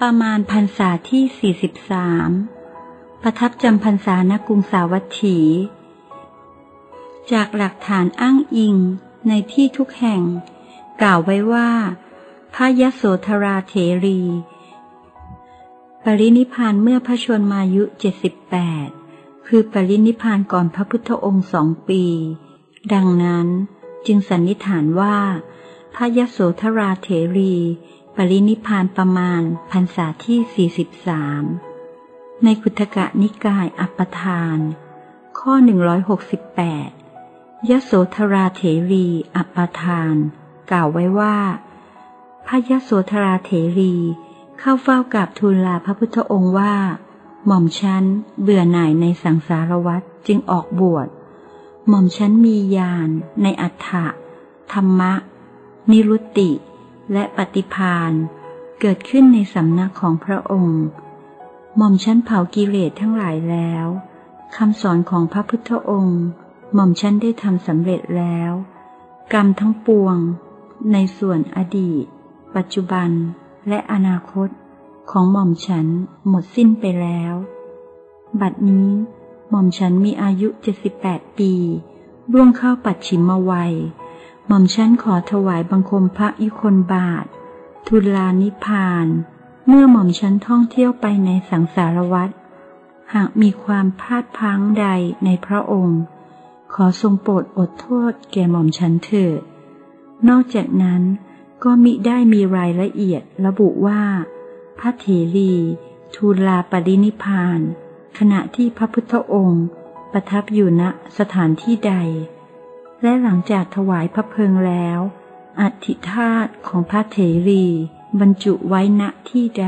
ประมาณพรรษาที่ 43 ประทับจำพรรษาณกรุงสาวัตถี จากหลักฐานอ้างอิงในที่ทุกแห่ง กล่าวไว้ว่า พระยโสธราเถรี ปรินิพานเมื่อพระชนมายุ 78 คือปรินิพานก่อนพระพุทธองค์สองปี ดังนั้นจึงสันนิษฐานว่า พระยโสธราเถรี ปรินิพานประมาณพรรษาที่ 43 ในคุถกะนิกายอัปทาน ข้อ 168 ยโสธราเถรีอัปปทาน กล่าวไว้ว่า พระยโสธราเถรีเข้าเฝ้ากับทูลลาพระพุทธองค์ว่า หม่อมฉันเบื่อหน่ายในสังสารวัฏจึงออกบวช หม่อมฉันมีญาณในอัฏฐะธรรมะ นิรุตติ และปฏิพานเกิดขึ้นในสำนักของพระองค์ หม่อมชั้นเผากิเลสทั้งหลายแล้วคำสอนของพระพุทธองค์ หม่อมชั้นได้ทำสำเร็จแล้ว กรรมทั้งปวง ในส่วนอดีต ปัจจุบันและอนาคตของหม่อมฉันหมดสิ้นไปแล้ว บัดนี้หม่อมฉันมีอายุ 78 ปีร่วงเข้าปัจฉิมวัย หม่อมฉันขอถวายบังคมพระยุคนบาท ทุลานิพาน เมื่อหม่อมฉันท่องเที่ยวไปในสังสารวัฏหากมีความพลาดพังใดในพระองค์ ขอทรงโปรดอดโทษแก่หม่อมฉันเถิด นอกจากนั้นก็มิได้มีรายละเอียดระบุว่า พระเถรีทูลาปรินิพาน ขณะที่พระพุทธองค์ ประทับอยู่ณสถานที่ใด และหลังจากถวายพระเพลิงแล้ว อัฐิธาตุของพระเถรี บรรจุไว้ณที่ใด